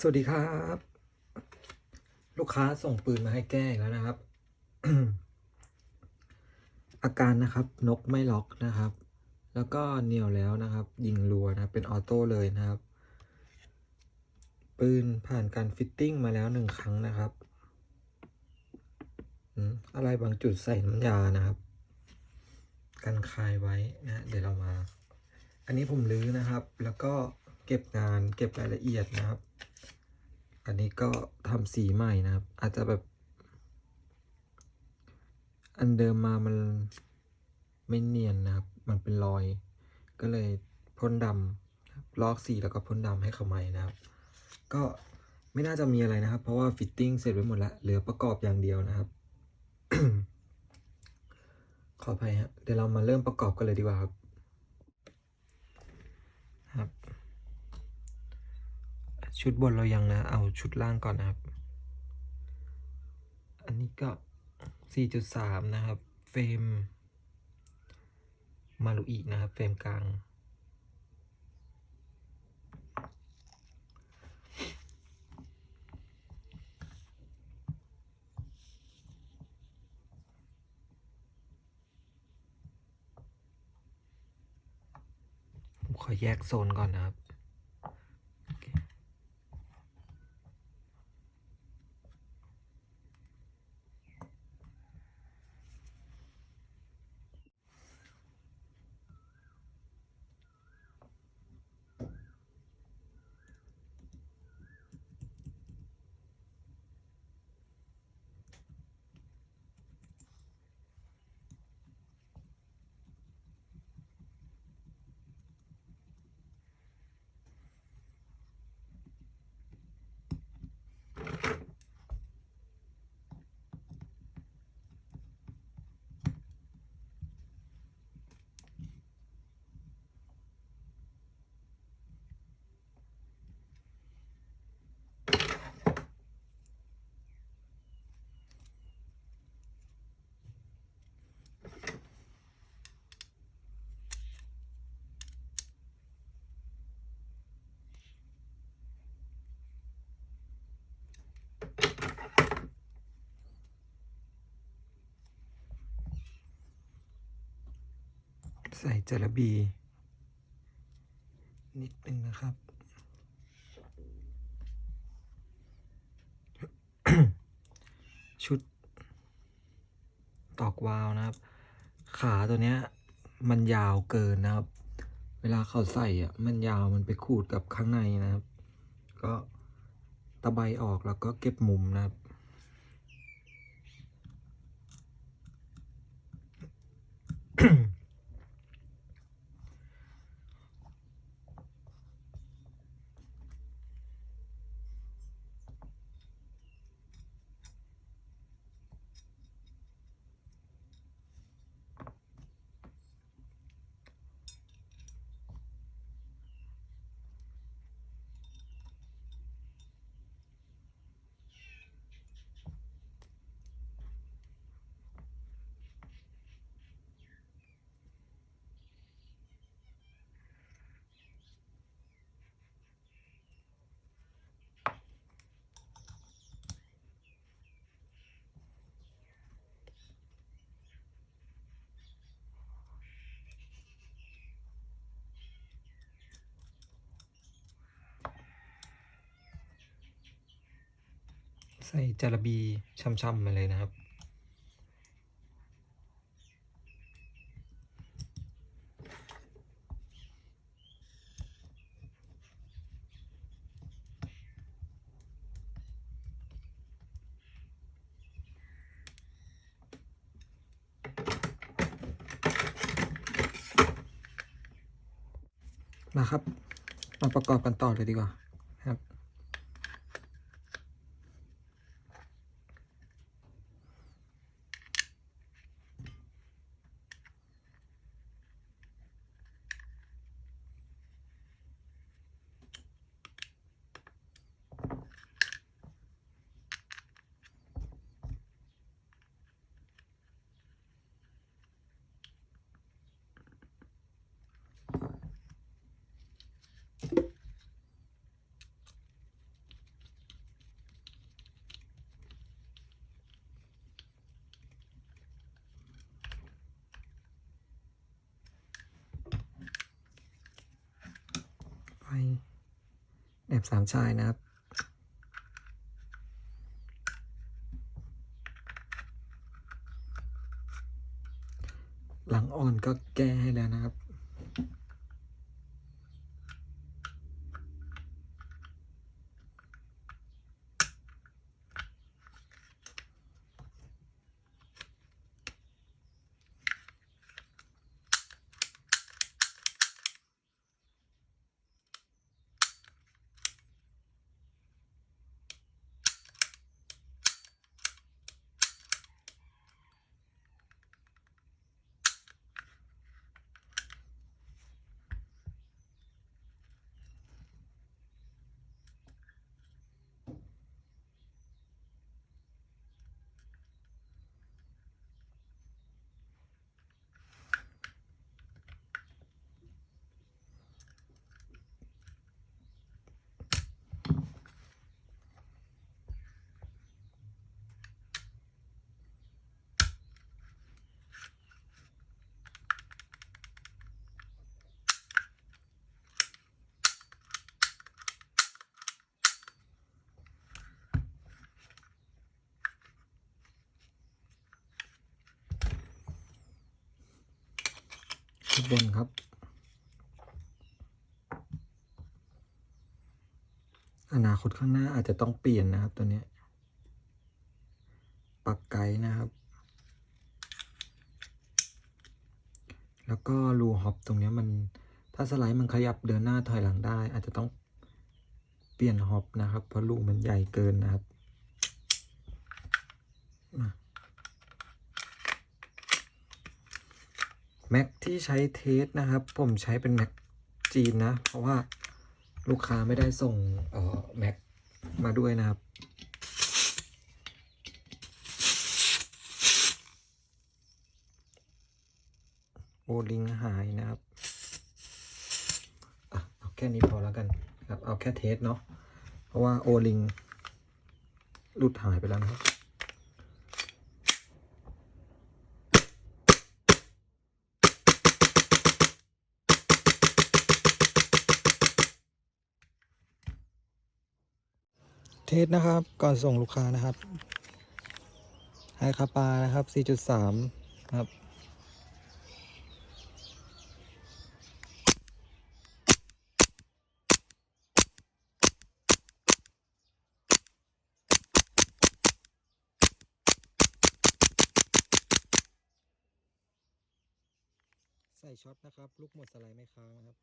สวัสดีครับ ลูกค้าส่งปืนมาให้แก้แล้วนะครับ อาการนะครับ นกไม่ล็อกนะครับ แล้วก็เหนียวแล้วนะครับ ยิงรัวนะเป็นออโต้เลยนะครับ ปืนผ่านการฟิตติ้งมาแล้วหนึ่งครั้งนะครับอืมอะไรบางจุดใส่น้ำยานะครับ กันคายไว้นะเดี๋ยวเรามา อันนี้ผมลื้อนะครับ แล้วก็เก็บงานเก็บรายละเอียดนะครับ อันนี้ก็ทำสีใหม่นะครับ อาจจะแบบ อันเดิมมามันไม่เนียนนะครับ มันเป็นรอย ก็เลยพ่นดำลอกสีแล้วก็พ่นดำให้เขาใหม่นะครับ ก็ไม่น่าจะมีอะไรนะครับ เพราะว่าฟิตติ้งเสร็จไว้หมดแล้ว เหลือประกอบอย่างเดียวนะครับขออภัยฮะเดี๋ยวเรามาเริ่มประกอบกันเลยดีกว่าครับครับ ชุดบนเรายังนะ เอาชุดล่างก่อนนะครับ อันนี้ก็ 4.3 นะครับ เฟรม มารุอีนะครับ เฟรมกลางผมขอแยกโซนก่อนนะครับ ใส่จระบี นิดนึงนะครับ ชุด ตอกวาวนะครับ ขาตัวเนี้ย มันยาวเกินนะครับ เวลาเขาใส่อะ มันยาวมันไปขูดกับข้างในนะครับ ก็ตะไบออกแล้วก็เก็บมุมนะครับ ใส่จาระบีช่ำๆมาเลยนะครับ มาครับ มาประกอบกันต่อเลยดีกว่าครับ ย แอบสามชายนะครับ หลังอ่อนก็แก้ให้แล้วนะครับ บนครับ อนาคตข้างหน้าอาจจะต้องเปลี่ยนนะครับตัวนี้ปักไกด์นะครับ แล้วก็รูฮอปตรงนี้มันถ้าสไลด์มันขยับเดินหน้าถอยหลังได้ อาจจะต้องเปลี่ยนฮอปนะครับ เพราะรูมันใหญ่เกินนะครับมา แม็กที่ใช้เทสนะครับ ผมใช้เป็นแม็กจีนนะ เพราะว่าลูกค้าไม่ได้ส่งเอ่อแม็กมาด้วยนะครับ โอลิงหายนะครับอะเอาแค่นี้พอแล้วกันครับเอาแค่เทสเนาะเพราะว่าโอลิงหลุดหายไปแล้วนะครับ เทสนะครับก่อนส่งลูกค้านะครับให้คาปานะครับ 4.3 ครับ ใส่ช็อตนะครับ ลูกหมดสไลด์ไม่ค้างนะครับ